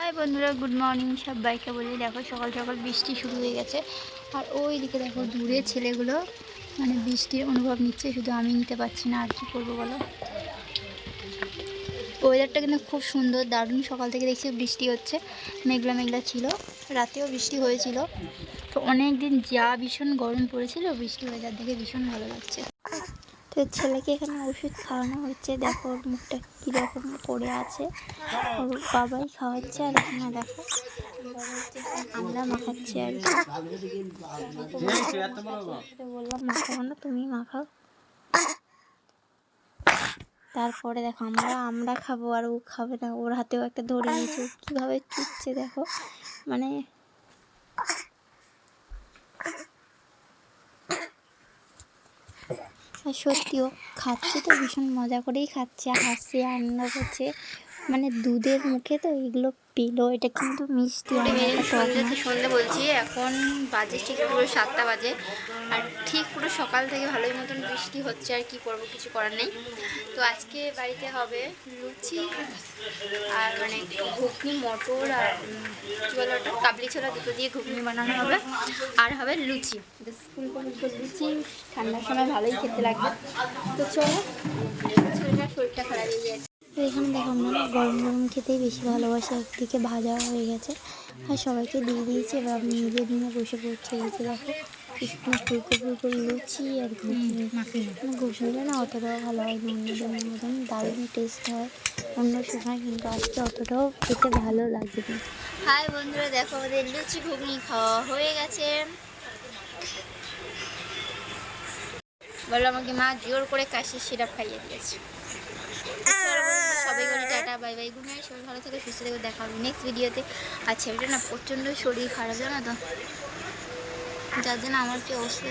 High বন্ধুরা, good morning সবাইকে বলি। দেখো, সকাল সকাল বৃষ্টি শুরু হয়ে গেছে। আর ওই দিকে দেখো, দূরে ছেলেগুলো মানে বৃষ্টির অনুভব নিচ্ছে, শুধু আমি নিতে পারছি না, আর কি করব বলো? ওয়েদারটা কিন্তু খুব সুন্দর, দারুণ। সকাল থেকে দেখছি বৃষ্টি হচ্ছে, মেঘলা মেঘলা ছিল, রাতেও বৃষ্টি হয়েছিল। তো অনেক দিন যা ভীষণ গরম পড়েছিল, বৃষ্টি ওয়েদার দেখে ভীষণ ভালো লাগছে। তো ছেলেকে এখানে ওষুধ খাওয়ানো হচ্ছে। দেখো ওর মুখটা কীরকম পড়ে আছে। ওর বাবাই খাওয়াচ্ছে আর এখানে দেখো, আমরা মাখাচ্ছি আর বললাম মাখাবো না, তুমি মাখাও। তারপরে দেখো, আমরা আমরা খাব আর ও খাবে না। ওর হাতেও একটা ধরে নিয়েছে। কীভাবে চুচ্ছে দেখো। মানে আর সত্যি ও খাচ্ছে তো ভীষণ মজা করেই খাচ্ছে। হাসছে আনন্দ করছে মানে দুধের মুখে তো এগুলো পেল এটা কিন্তু মিষ্টি সন্ধ্যে বলছি এখন বাজে ঠিক পুরো সাতটা বাজে। আর ঠিক পুরো সকাল থেকে ভালোই মতন বৃষ্টি হচ্ছে আর কি করব কিছু করার নেই। তো আজকে বাড়িতে হবে লুচি আর মানে ঘুগনি মটর আর ওটা কাবলি ছোলা দুটো দিয়ে ঘুগনি বানানো হবে। আর হবে লুচি। ফুলকো ফুলকো লুচি ঠান্ডার সময় ভালোই খেতে লাগবে। তো চলো ছেলেটার শরীরটা খারাপ হয়ে যাচ্ছে তো এখানে দেখো আমরা গরম গরম খেতেই বেশি ভালোবাসে একদিকে ভাজা হয়ে গেছে আর সবাইকে দিয়ে দিয়েছি এবার আমি নিজে দিনে বসে পড়ছে যে দেখো। লুচি ভালো হয় টেস্ট হয় অন্য কিন্তু অতটাও খেতে ভালো লুচি ঘুগনি খাওয়া হয়ে গেছে। বলো আমাকে মা জোর করে কাশির সিরাপ খাইয়ে দিয়েছে। সবাই ভালো থেকে, সুস্থ থেকে, দেখা হবে নেক্সট ভিডিওতে আর ছেলেটা না প্রচণ্ড শরীর খারাপ, জানো তো? যার জন্য আমার কি অবস্থা